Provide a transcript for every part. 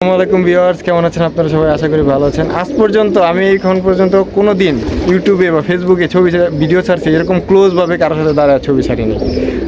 আসসালামু ভিওয়ার্স কেমন আছেন আপনারা সবাই? আশা করি ভালো আছেন। আজ পর্যন্ত, আমি এখন পর্যন্ত কোনো দিন ইউটিউবে বা ফেসবুকে ছবি ভিডিও ছাড়ছি, এরকম ক্লোজভাবে কারোর সাথে দাঁড়ায় ছবি ছাড়িনি।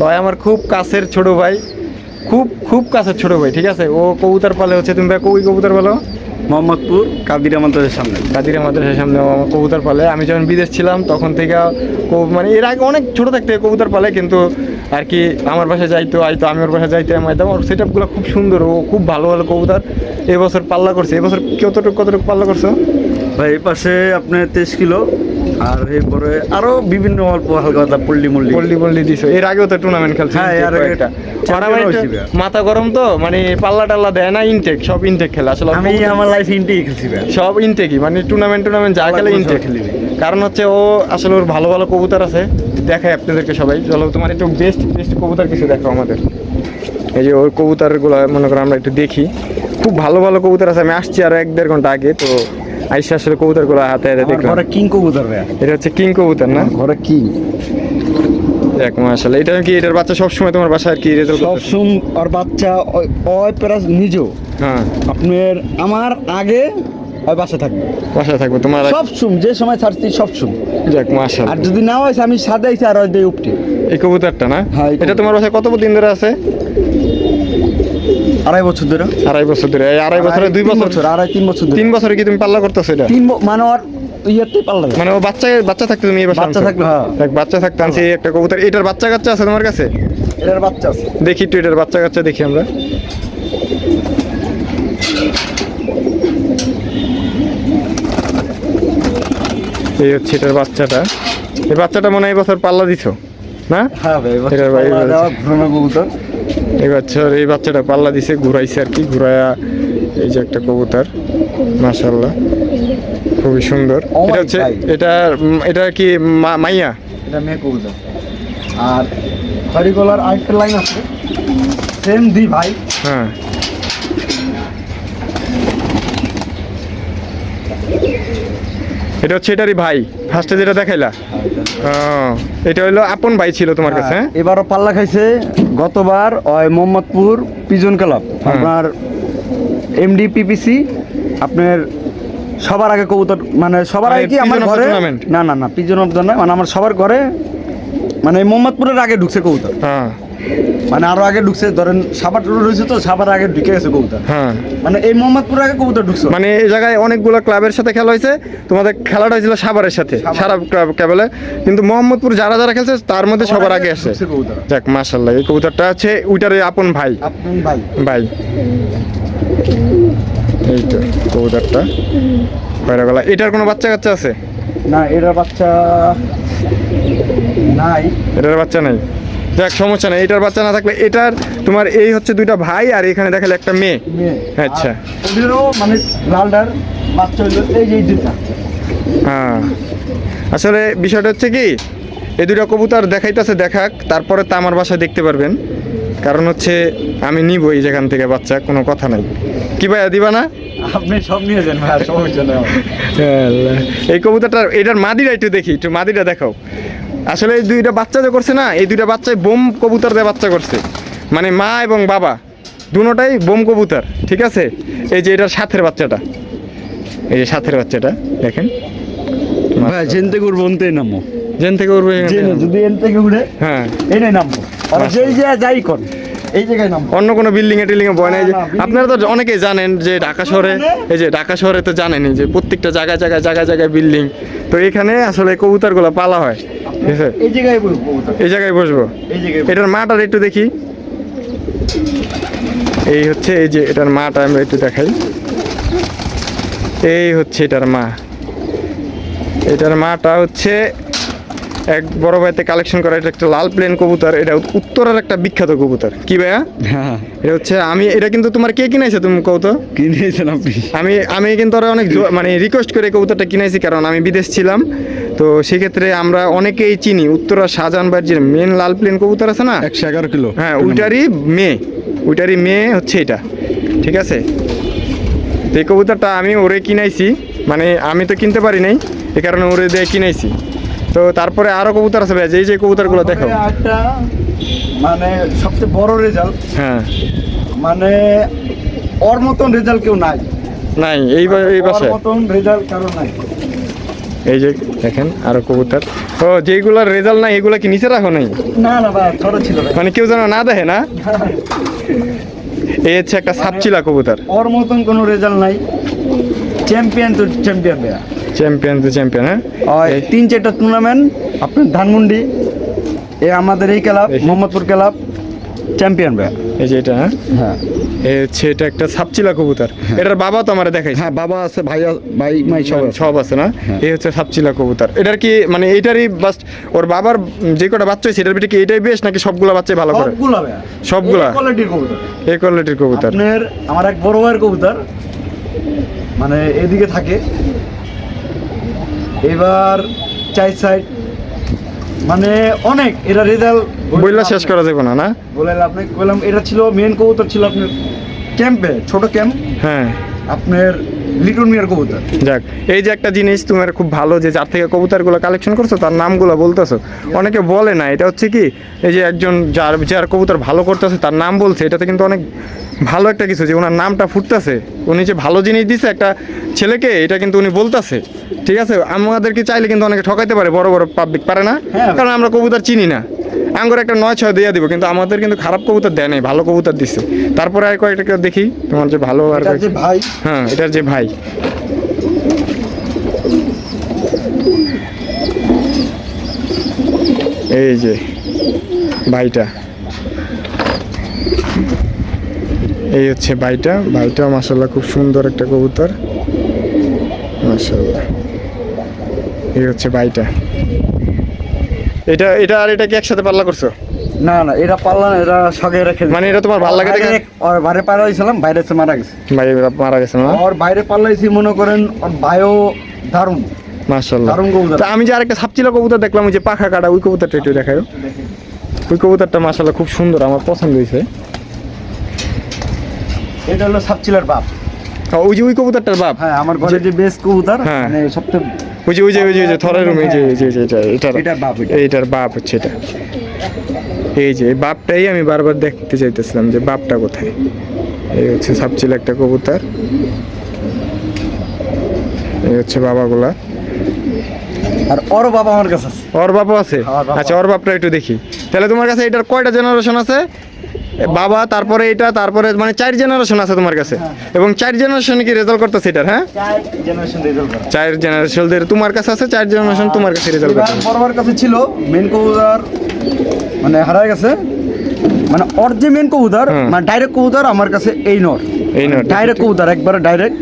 ভাই, আমার খুব কাছের ছোট ভাই, খুব খুব কাছের ছোট ভাই, ঠিক আছে? ও কবুতার পালে হচ্ছে, তুমি ভাই কবি কবুতার পালো? মোহাম্মদপুর কাদিরা মাদ্রাসার সামনে। কাদিরা মাদ্রাসার সামনে কবুতর পালে। আমি যখন বিদেশ ছিলাম তখন থেকে মানে এর আগে অনেক ছোট থাকতে কবুতর পালে কিন্তু আর কি আমার বাসায় যাইতো আইতো আমি ওর বাসায় যাইতে আমি আইতাম ওর সেট আপগুলো খুব সুন্দর ও খুব ভালো ভালো কবুতর। এবছর পাল্লা করছে। এবছর কতটুকু কতটুকু পাল্লা করছ? ভাই এই পাশে আপনার তেইশ কিলো। আর এরপরে আরও বিভিন্ন অল্প হালকা পল্লি মল্লি। পল্লি পল্লি দিছো। এর আগেও তো টুর্নামেন্ট খেলছে হ্যাঁ, আগে champion মাথা গরম তো? মানে পাল্লা টাল্লা দেয় না ইনটেক সব ইনটেক খেলে। আসলে আমি আমার লাইফ ইন্টি খেলছি সব ইনটেকই মানে টুর্নামেন্ট টুর্নামেন্ট যা খেলে ইনটেক খেলি কারণ হচ্ছে ও আসলে ওর ভালো ভালো কবুতর আছে। দেখাই আপনাদেরকে সবাই। চলো তোমার একটু বেস্ট বেস্ট কবুতর কিছু দেখো আমাদের। এই যে ওর কবুতরগুলো মনে করো আমরা একটু দেখি। খুব ভালো ভালো কবুতর আছে। আমি আসছি আরও এক দেড় ঘণ্টা আগে তো আইসা আসলে কবুতরগুলো হাতে হাতে আমার দেখলাম। ঘরে কিং কবুতর ভাই এটা হচ্ছে কিং কবুতর না? ঘরে কিং। দেখ মাশাআল্লাহ। এটা কি এটার বাচ্চা সব সময় তোমার বাসায় আর কি রেজাল্ট সব সুম আর বাচ্চা ওই প্রায় নিজেও। হ্যাঁ। আপনার আমার আগে ওই বাসা থাকবে। বাসায় থাকবে তোমার সব সুম যে সময় ছাড়ছি সব সুম যাক আর যদি না হয়েছে আমি সাদা আইছি আর ওই দিয়ে উপটে এই কবুতরটা না? হ্যাঁ, এটা তোমার বাসায় কত দিন ধরে আছে? আড়াই বছর ধরে। আড়াই বছর ধরে। এই আড়াই বছরে দুই বছর? আড়াই তিন বছর তিন বছরে কি তুমি পাল্লা করতেছো এটা? তিন মানে ইয়েতে পাল্লা মানে ও বাচ্চা বাচ্চা থাকতে তুমি এই বাসায় বাচ্চা আনছো? হ্যাঁ। বাচ্চা থাকতে আনছি একটা কবুতর। এটার বাচ্চা কাচ্চা আছে তোমার কাছে? এটার বাচ্চা আছে। দেখি একটু এটার বাচ্চা কাচ্চা দেখি আমরা। এই হচ্ছে এটার বাচ্চাটা। এই বাচ্চাটা মনে হয় এই বছর পাল্লা দিছো না? হ্যাঁ ভাই এটার ভাই ঘুরানো কবুতর। এই বাচ্চার এই বাচ্চাটা পাল্লা দিছে ঘুরাইছে আর কি ঘুরায়া এই যে একটা কবুতর মাশাল্লাহ খুবই সুন্দর। Oh এটা হচ্ছে এটা এটা কি মাইয়া? এটা মেয়ে কবুতর। আর হরিগলার আরেকটা লাইন আছে। সেম দুই ভাই। হ্যাঁ। এটা হচ্ছে এটারই ভাই। ফার্স্টে যেটা দেখাইলা। এটা হইল আপন ভাই ছিল তোমার কাছে হ্যাঁ? এবারও পাল্লা খাইছে। গতবার ওই মোহাম্মদপুর পিজন ক্লাব। হ্যাঁ। আপনার এমডি পিপিসি আপনার সবার আগে কবুতর মানে সবার মানে আগে কি আমার ঘরে? না না না পিজন অফ দ্য মানে আমার সবার ঘরে মানে মোহাম্মদপুরের আগে ঢুকছে কবুতর। হ্যাঁ। মানে আরও আগে ঢুকছে ধরেন সাবার রয়েছে তো সাবার আগে ঢুকে গেছে কবুতর। হ্যাঁ। মানে এই মোহাম্মদপুরের আগে কবুতর ঢুকছে। মানে এই জায়গায় অনেকগুলো ক্লাবের সাথে খেলা হয়েছে তোমাদের খেলাটা হয়েছিল সাবারের সাথে। সারা ক্লাব কেবলে কিন্তু মোহাম্মদপুর যারা যারা খেলছে তার মধ্যে সবার আগে আসে। যাক মাশাল্লাহ এই কবুতরটা হচ্ছে ওইটার আপন ভাই। আপনি ভাই। ভাই। এই তো কবুতরটা। গলা এটার কোনো বাচ্চা কাচ্চা আছে? না এটার বাচ্চা নাই। এটার বাচ্চা নাই? যাক সমস্যা নেই এটার বাচ্চা না থাকলে এটার তোমার এই হচ্ছে দুইটা ভাই আর এখানে দেখালে একটা মেয়ে। আচ্ছা। মানে লালটার বাচ্চা হইল এই যে দুটা হ্যাঁ। আসলে বিষয়টা হচ্ছে কি এই দুটো কবুতর দেখাইতেছে দেখাক তারপরে তো আমার বাসায় দেখতে পারবেন। কারণ হচ্ছে আমি নিব এই যেখান থেকে বাচ্চা কোনো কথা নাই। কি ভাইয়া দিবা না? আপনি সব নিয়ে যান ভাই সমস্যা নেই। এই কবুতরটা এটার মাদিরা একটু দেখি একটু মাদিরা দেখাও। আসলে এই দুইটা বাচ্চা যে করছে না এই দুইটা বাচ্চাই বোম কবুতর দিয়ে বাচ্চা করছে। মানে মা এবং বাবা দুটাই বোম কবুতর ঠিক আছে? এই যে এটা সাথের বাচ্চাটা। এই যে সাথের বাচ্চাটা দেখেন। ভাই জেন থেকে উঠবো অন্তেই নামবো। জেন থেকে উঠবে যদি এন থেকে উঠে হ্যাঁ। এনে নামবো। আর যেই যে যাই কর। এই জায়গায় নামবো। অন্য কোনো বিল্ডিং এ টিল্ডিং এ বয় নাই না, আপনারা তো অনেকেই জানেন যে ঢাকা শহরে এই যে ঢাকা শহরে তো জানেনই যে প্রত্যেকটা জায়গায় জায়গায় জায়গায় জায়গায় বিল্ডিং তো এখানে আসলে কবুতরগুলো পালা হয় ঠিক আছে? এই জায়গায় কবুতর। এই জায়গায় বসবো। এটার মাটার একটু দেখি। এই হচ্ছে এই যে এটার মাটা আমরা একটু দেখাই। এই হচ্ছে এটার মা। এটার মাটা হচ্ছে এক বড় ভাইতে কালেকশন করা এটা একটা লাল প্লেন কবুতর এটা উত্তরের একটা বিখ্যাত কবুতর। কি ভাইয়া? হ্যাঁ। এটা হচ্ছে আমি এটা কিন্তু তোমার কে কিনাইছে তুমি কৌতো কি নিয়েছেন আপনি? আমি আমি কিন্তু ওরা অনেক মানে রিকোয়েস্ট করে কবুতরটা কিনাইছি কারণ আমি বিদেশ ছিলাম। তো সেক্ষেত্রে আমরা অনেকেই চিনি উত্তরা শাহজাহানবাড়ির যে মেন লাল প্লেন কবুতর আছে না? একশো এগারো কিলো। হ্যাঁ ওইটারই মেয়ে ওইটারই মেয়ে হচ্ছে এটা। ঠিক আছে? এই কবুতরটা আমি ওরে কিনাইছি মানে আমি তো কিনতে পারি নাই এ কারণে ওরে দিয়ে কিনাইছি। তো তারপরে আরও কবুতর আছে ভাই এই যে কবুতরগুলো দেখো একটা মানে সবচেয়ে বড় রেজাল্ট হ্যাঁ। মানে ওর মতন রেজাল্ট কেউ নাই। নাই এই এই ওর মতন রেজাল্ট কারও নাই। এই যে দেখেন আরও কবুতর। ও যেগুলার রেজাল্ট নাই এগুলা কি নিচে রাখো নাই? না না ভাই ছোট ছিল ভাই। মানে কেউ যেন না দেখে না? এই হচ্ছে একটা সাপচিলা কবুতর। ওর মতন কোনো রেজাল্ট নাই। চ্যাম্পিয়ন তো চ্যাম্পিয়ন ভাইয়া। চ্যাম্পিয়ন তো চ্যাম্পিয়ন হ্যাঁ তিন চারটা টুর্নামেন্ট আপনার ধানমন্ডি এ আমাদের এই ক্লাব মোহাম্মদপুর ক্লাব চ্যাম্পিয়ন ভাই। এই যে এটা হ্যাঁ? হ্যাঁ। এই হচ্ছে এটা একটা সাপচিলা কবুতর। এটার বাবা তো আমার দেখাইছে। হ্যাঁ বাবা আছে ভাই ভাই মাই সব সব আছে না? হ্যাঁ। এই হচ্ছে সাপচিলা কবুতর। এটার কি মানে এটারই বাস ওর বাবার যে কটা বাচ্চা হয়েছে এটার ভিতরে কি এটাই বেশ নাকি সবগুলা বাচ্চাই ভালো করে? সবগুলা? কোয়ালিটির কবুতর। এই কোয়ালিটির কবুতর। আপনার আমার এক বড় ভাইয়ের কবুতর মানে এদিকে থাকে। এবার চাই সাইড মানে অনেক এটা রেজাল্ট বইলা শেষ করা যাবে না না? বলে আপনি বললাম এটা ছিল মেন কবুতর ছিল আপনার ক্যাম্পে ছোট ক্যাম্প হ্যাঁ। আপনার লিটন মিয়ার কবুতর। যাক এই যে একটা জিনিস তোমার খুব ভালো যে যার থেকে কবুতরগুলো কালেকশন করছ তার নামগুলো বলতেছো। অনেকে বলে না এটা হচ্ছে কি এই যে একজন যার যার কবুতর ভালো করতেছে তার নাম বলছে এটাতে কিন্তু অনেক ভালো একটা কিছু যে ওনার নামটা ফুটতেছে। উনি যে ভালো জিনিস দিছে একটা ছেলেকে এটা কিন্তু উনি বলতেছে। ঠিক আছে? আমাদেরকে চাইলে কিন্তু অনেকে ঠকাইতে পারে বড় বড় পাবলিক পারে না। হ্যাঁ। কারণ আমরা কবুতর চিনি না। আঙ্গুর একটা নয় ছয় দিয়ে দিব কিন্তু আমাদের কিন্তু খারাপ কবুতর দেয় নাই ভালো কবুতর দিচ্ছে তারপরে আর কয়েকটা দেখি তোমার যে ভালো আর ভাই। হ্যাঁ এটার যে ভাই। এই যে ভাইটা। এই হচ্ছে ভাইটা ভাইটা মাসাল্লাহ খুব সুন্দর একটা কবুতর। মাসাল্লাহ এই হচ্ছে ভাইটা। এটা এটা আর এটা কি একসাথে পাল্লা করছ? না না এটা পারলাম না এটা সঙ্গে রেখে মানে এটা তোমার ভালো লাগে দেখে? বাইরে- ওর বাইরে পারা হয়েছিলাম বাইরে এসে মারা গেছে। বাইরে মারা গেছে না? ওর বাইরে পাল্লাইছি মনে করেন ওর বায়ো দারুণ। কবুতর। তা আমি যে আরেকটা সাপচিলা কবুতর দেখলাম ওই যে পাখা কাটা ওই কবুতরটা একটু দেখায় ওই কবুতরটা মাসাল্লাহ খুব সুন্দর আমার পছন্দ হয়েছে। এটা হলো সাপচিলার বাপ। আর ওই যে ওই কবুতরটার বাপ? হ্যাঁ আমার ঘরে যে বেস্ট কবুতর হ্যাঁ। মানে সবথেকে ওই যে ওই যে ওই যে থরের রুমে এই যে এই যে এটা এটার এটার বাপ এটা। এইটার বাপ হচ্ছে এটা। এই যে বাপটাই আমি বারবার দেখতে চাইতেছিলাম যে বাপটা কোথায়? এই হচ্ছে সাপচিলা একটা কবুতর। এই হচ্ছে বাবাগুলা। আর ওর বাবা আমার কাছে আছে। ওর বাপও আছে? আচ্ছা ওর বাপটা একটু দেখি। তাহলে তোমার কাছে এটার কয়টা জেনারেশন আছে? বাবা তারপরে এটা তারপরে মানে চার জেনারেশন আছে তোমার কাছে। এবং চার জেনারেশন কি রেজাল্ট করতেছে এটার হ্যাঁ? চার জেনারেশন রেজাল্ট করা চার জেনারেশনদের তোমার কাছে আছে চার জেনারেশন তোমার কাছে রেজাল্ট করতেছে। বড়বার কাছে ছিল মেন কবুতর মানে হারায় গেছে। মানে ওর যে মেন কবুতর মানে ডাইরেক্ট কবুতর আমার কাছে এই নর। এই নর। ডাইরেক্ট কবুতর একবারে ডাইরেক্ট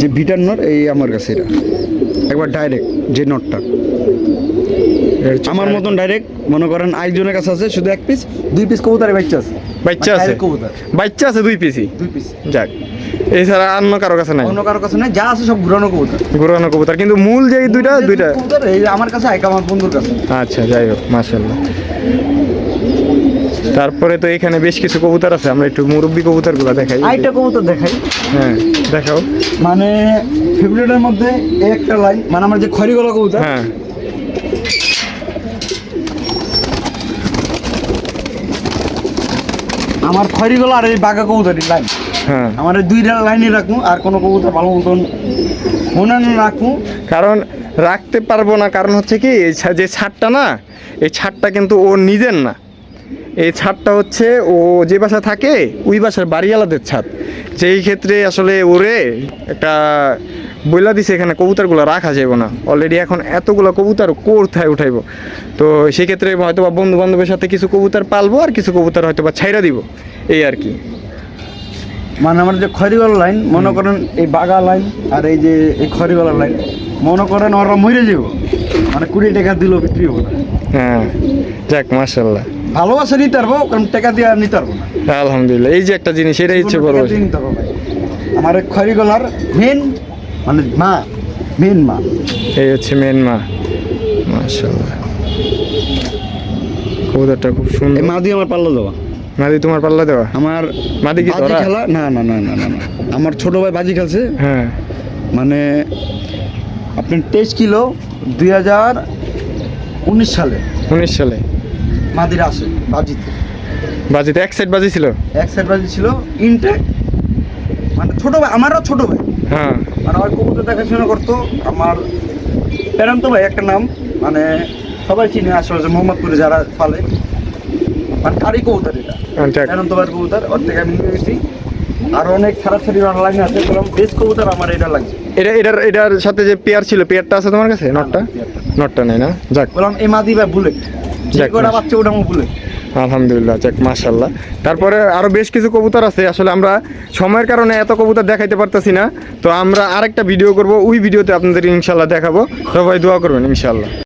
যে বিটার নর এই আমার কাছে এটা। একবার ডাইরেক্ট যে নটটা আমার মতন ডাইরেক্ট মনে করেন আরেকজনের কাছে আছে শুধু এক পিস দুই পিস কবুতরের বাচ্চা আছে। বাচ্চা আছে। কবুতর। বাচ্চা আছে দুই পিসি দুই পিস যাক। এছাড়া অন্য কারও কাছে নাই? অন্য কারও কাছে নাই যা আছে সব ঘুরানো কবুতর। ঘুরানো কবুতর। কিন্তু মূল যে এই দুইটা দুইটা কবুতর এই আমার কাছে এক আমার বন্ধুর কাছে। আচ্ছা যাই হোক মাশাল্লাহ তারপরে তো এখানে বেশ কিছু কবুতর আছে আমরা একটু মুরব্বী কবুতরগুলো দেখাই। আইটা কবুতর দেখাই। হ্যাঁ দেখাও। মানে ফেব্রুয়ারির মধ্যে এই একটা লাইন মানে আমার যে খড়িগলা কবুতর হ্যাঁ। আমার খড়িগলা আর এই বাঘা কবুতর লাইন হ্যাঁ। আমার এই দুইটা লাইনে রাখুন আর কোনো কবুতর ভালো মতন মনে রাখুন কারণ রাখতে পারব না কারণ হচ্ছে কি এই যে ছাদটা না এই ছাদটা কিন্তু ও নিজের না। এই ছাদটা হচ্ছে ও যে বাসা থাকে ওই বাসার বাড়িওয়ালাদের ছাদ। যেই ক্ষেত্রে আসলে ওরে একটা বইলা দিছে এখানে কবুতরগুলো রাখা যাবে না। অলরেডি এখন এতগুলো কবুতর কোথায় উঠাইবো? তো সেক্ষেত্রে হয়তো বা বন্ধু বান্ধবের সাথে কিছু কবুতর পালবো আর কিছু কবুতর হয়তো বা ছাইরা দিব। এই আর কি। মানে আমার যে খড়িগলা লাইন মনে করেন এই বাগা লাইন আর এই যে এই খড়িগলা লাইন মনে করেন ওরা মরে যাব মানে কুড়ি টাকা দিলেও বিক্রি হবে না। হ্যাঁ যাক মার্শাল্লাহ ভালোবাসা নিতে পারব কারণ টাকা দিয়ে আর নিতে পারব না। আলহামদুলিল্লাহ এই যে একটা জিনিস এটাই ইচ্ছে ভাই। আমার এই খড়িগলার মেন মানে মা মেন মা। এই হচ্ছে মেন মা। মাশাআল্লাহ। কবুতরটা খুব সুন্দর। এই মা দিয়ে আমার পাল্লা দেওয়া। মাদি তোমার পাল্লা দেওয়া? আমার মাদি কি ধরা? খেলা? না না না না না না। আমার ছোট ভাই বাজি খেলছে। হ্যাঁ। মানে আপনার তেইশ কিলো দুই হাজার উনিশ সালে। উনিশ সালে। মাদিরা আসে বাজিতে। বাজিতে এক সাইড বাজি ছিল? এক সাইড বাজি ছিল ইনটেক মানে ছোট ভাই আমারও ছোট ভাই। হ্যাঁ। মানে ওই কবুতর দেখাশোনা করতো আমার পেরান্ত ভাই একটা নাম। মানে সবাই চিনে আশেপাশে মোহাম্মদপুরে যারা পালে। মানে তারই কবুতর এটা। আচ্ছা। পেরান্ত ভাইয়ের কবুতর ওর থেকে আমি নিয়ে গেছি আর অনেক ছাড়াছাড়ি অনলাইনে আছে বললাম বেস্ট কবুতর আমার এটা লাগছে। এটা এটার এটার সাথে যে পেয়ার ছিল পেয়ারটা আছে তোমার কাছে? নটটা? নটটা নেই না? যাক। বললাম এই মাদি ভাই বুলেট বাচ্চা ওটা বুলেট আলহামদুলিল্লাহ যাক মাশাল্লাহ তারপরে আরও বেশ কিছু কবুতর আছে আসলে আমরা সময়ের কারণে এত কবুতর দেখাইতে পারতেছি না। তো আমরা আরেকটা ভিডিও করব ওই ভিডিওতে আপনাদের ইনশাল্লাহ দেখাবো। সবাই দোয়া করবেন ইনশাল্লাহ